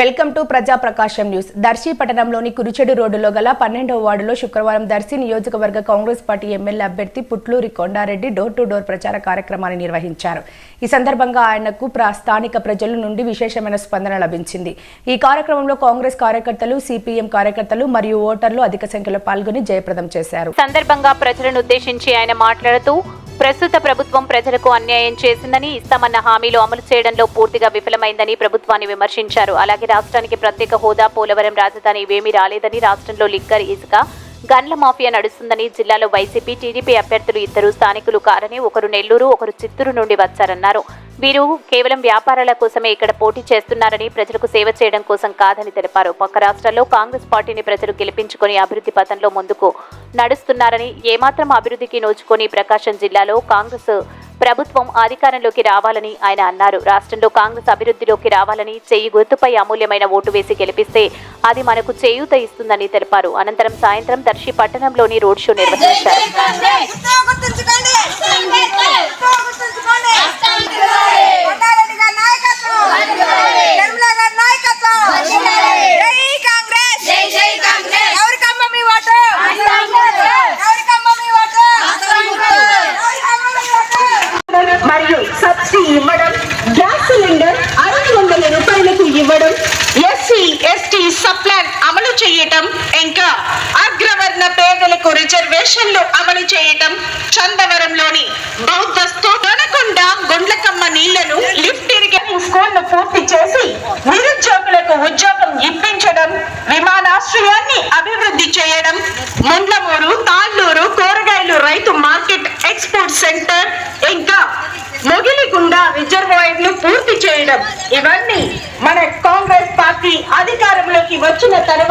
Welcome to ప్రజా ప్రకాశం news. Darsi పట్టణంలోని కురిచెడు రోడ్డులో గల పన్నెండవ వార్డులో శుక్రవారం దర్శి నియోజకవర్గ కాంగ్రెస్ పార్టీ ఎమ్మెల్యే అభ్యర్థి Putluri Konda Reddy door to door ప్రచార కార్యక్రమాన్ని నిర్వహించారు. ఈ సందర్భంగా ఆయనకు స్థానిక ప్రజల నుండి విశేషమైన స్పందన లభించింది. ఈ కార్యక్రమంలో కాంగ్రెస్ కార్యకర్తలు సిపిఎం కార్యకర్తలు మరియు ఓటర్లు అధిక సంఖ్యలో పాల్గొని జయప్రదం చేశారు. సందర్భంగా ప్రజలను ఉద్దేశించి ఆయన మాట్లాడుతూ ప్రస్తుత ప్రభుత్వం ప్రజలకు అన్యాయం చేసిందని ఇస్తామన్న హామీలు అమలు చేయడంలో పూర్తిగా విఫలమైందని ప్రభుత్వాన్ని విమర్శించారు. అలాగే రాష్ట్రానికి ప్రత్యేక హోదా పోలవరం రాజధాని ఇవేమీ రాలేదని రాష్ట్రంలో లిక్కర్ ఇసుక గన్ల మాఫియా నడుస్తుందని జిల్లాలో వైసీపీ టీడీపీ అభ్యర్థులు ఇద్దరు స్థానికులు కారని ఒకరు నెల్లూరు ఒకరు చిత్తూరు నుండి వచ్చారన్నారు. వీరు కేవలం వ్యాపారాల కోసమే ఇక్కడ పోటీ చేస్తున్నారని ప్రజలకు సేవ చేయడం కోసం కాదని తెలిపారు. పక్క రాష్ట్రాల్లో కాంగ్రెస్ పార్టీని ప్రజలు గెలిపించుకొని అభివృద్ధి పథంలో ముందుకు నడుస్తున్నారని ఏమాత్రం అభివృద్ధికి నోచుకొని ప్రకాశం జిల్లాలో కాంగ్రెస్ ప్రభుత్వం అధికారంలోకి రావాలని ఆయన అన్నారు. రాష్ట్రంలో కాంగ్రెస్ అభివృద్ధిలోకి రావాలని చేయి గుర్తుపై అమూల్యమైన ఓటు వేసి గెలిపిస్తే అది మనకు చేయూత ఇస్తుందని తెలిపారు. అనంతరం సాయంత్రం దర్శి పట్టణంలోని రోడ్ షో నిర్వహించారు. మరియు సబ్సిడీ ఇవ్వడం గ్యాస్ సిలిండర్ ఐదు వందల రూపాయలకు ఇవ్వడం ఎస్సీ ఎస్టీ సప్లాన్ అమలు చేయటం ఇంకా అగ్రవర్ణ పేదలకు రిజర్వేషన్లు అమలు చేయటం చందవరంలోని బౌద్ధ సెంటర్ ఇంకా మొగిలిగుండా రిజర్వాయర్లు పూర్తి చేయడం. ఇవన్నీ మన కాంగ్రెస్ పార్టీ అధికారంలోకి వచ్చిన తర్వాత